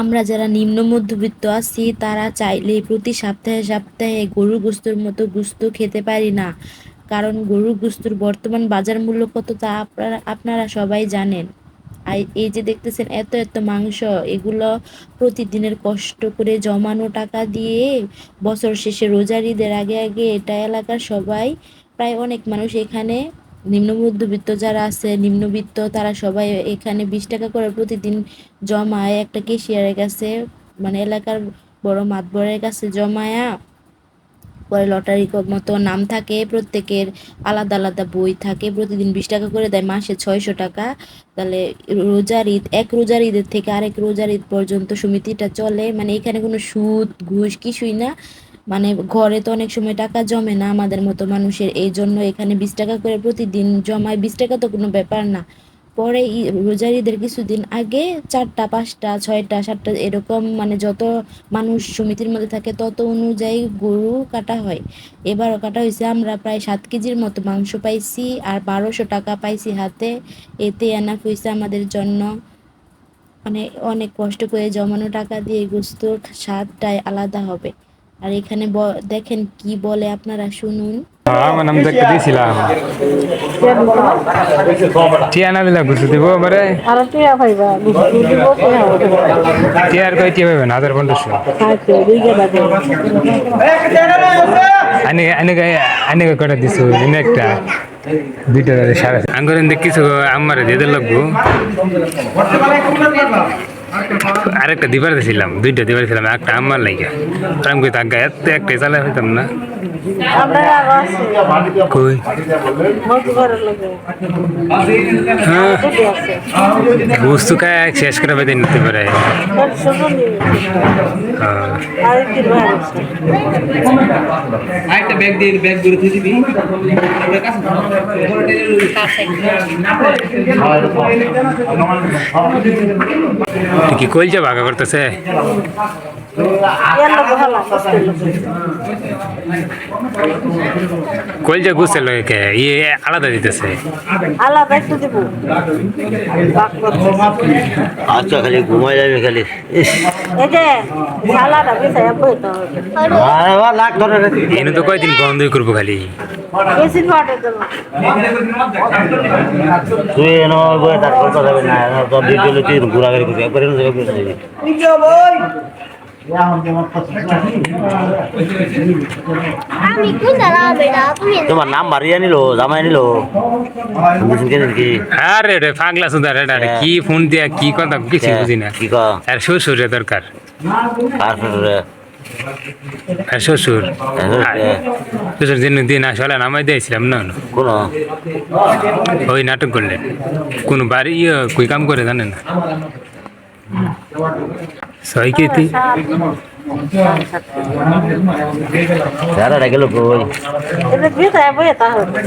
আমরা যারা নিম্ন মধ্যবিত্ত আছি, তারা চাইলে প্রতি সপ্তাহে সপ্তাহে গরু গোস্তর মতো গোস্ত খেতে পারি না। কারণ গরু গোস্তর বর্তমান বাজার মূল্য কত তা আপনারা আপনারা সবাই জানেন। আর এই যে দেখতেছেন, এত এত মাংস, এগুলো প্রতিদিনের কষ্ট করে জমানো টাকা দিয়ে বছর শেষে রোজার ঈদের আগে আগে এটা এলাকার সবাই, প্রায় অনেক মানুষ এখানে নিম্ন মধ্যবিত্ত যারা আছে, নিম্নবিত্ত তারা সবাই এখানে বিশ টাকা করে প্রতিদিন জমায় একটা কেশিয়ারের কাছে। মানে এলাকার বড় মাতবরের কাছে জমায়া পরে লটারি মতো নাম থাকে, প্রত্যেকের আলাদা আলাদা বই থাকে, প্রতিদিন বিশ টাকা করে দেয়, মাসে ছয়শো টাকা। তাহলে রোজার ঈদ, এক রোজার ঈদের থেকে আরেক রোজার ঈদ পর্যন্ত সমিতিটা চলে। মানে এখানে কোনো সুদ, ঘুষ কিছুই না। মানে ঘরে তো অনেক সময় টাকা জমে না আমাদের মতো মানুষের এই জন্য এখানে বিশ টাকা করে প্রতিদিন জমায়। বিশ টাকা তো কোনো ব্যাপার না। পরে রোজার ঈদের কিছুদিন আগে চারটা, পাঁচটা, ছয়টা, সাতটা এরকম মানে যত মানুষ সমিতির মধ্যে থাকে তত অনুযায়ী গরু কাটা হয়। এবারও কাটা হয়েছে। আমরা প্রায় সাত কেজির মতো মাংস পাইছি আর বারোশো টাকা পাইছি হাতে। এতে এনাফ হয়েছে আমাদের জন্য। মানে অনেক কষ্ট করে জমানো টাকা দিয়ে গোস্ত স্বাদটাই আলাদা হবে। আর এখানে ব- দেখেন কি বলে আপনারা শুনুন। আমার নাম দেখতে দিয়েছিলাম টিয়া না দিলে ঘুষে দিব মানে আর টিয়া পাইবা গুস্তু দিব টিয়া টিয়ার কয় টিয়া পাবেন হাজার পনেরোশো বাদে। আনে আনে আনে কটা দিছো? এনে একটা। দুইটা সাড়ে আঙ্গুর কিছু আমার দিতে লাগবো। আরেকটা দিবার দিছিলাম দুইটা দিবার দিছিলাম একটা আমার লাগে আমি কই তাকে এত একটা চালাই হইতাম না। কই? হ্যাঁ। বস্তু খায় শেষ করে বেঁধে নিতে পারে। হ্যাঁ। আরেকটা ব্যাগ দিয়ে ব্যাগ দূরে থেকে দিবি। কাছে তুই কি কইলছে ভাগা করতেছে কষ্টের গুছে লয় কে ইয়ে আলাদা দিতেছে। আলাদা একটু দিব। আচ্ছা খালি ঘুমাই যাবে খালি। এই যে ঝালাটা বিছায় বইতে হবে। আরে বাবা, লাখ ধরে এনে তো কয়দিন গন্ধই করব খালি। বেশি তুই এনে বয়ে তার কথা যাবে না তোর ডিউটি তুই ঘোরাঘুরি করবি। একবার এনে যাবে করে যাবি। তোমার নাম বাড়িয়ে নিল জামাই নিল। কি আরে রে পাগলা সুন্দর রে আরে কি ফোন দিয়া কি কথা কিছু বুঝি না কি আর শ্বশুর রে দরকার। কার আর শ্বশুর? শ্বশুর দিন দিন আসলে নামাই দিয়েছিলাম না কোন? ওই নাটক করলেন কোন বাড়ি ইয়ে কই কাম করে জানেন না? ছয় কেতি যারা গেল কই এটা বিছায় বইতে হবে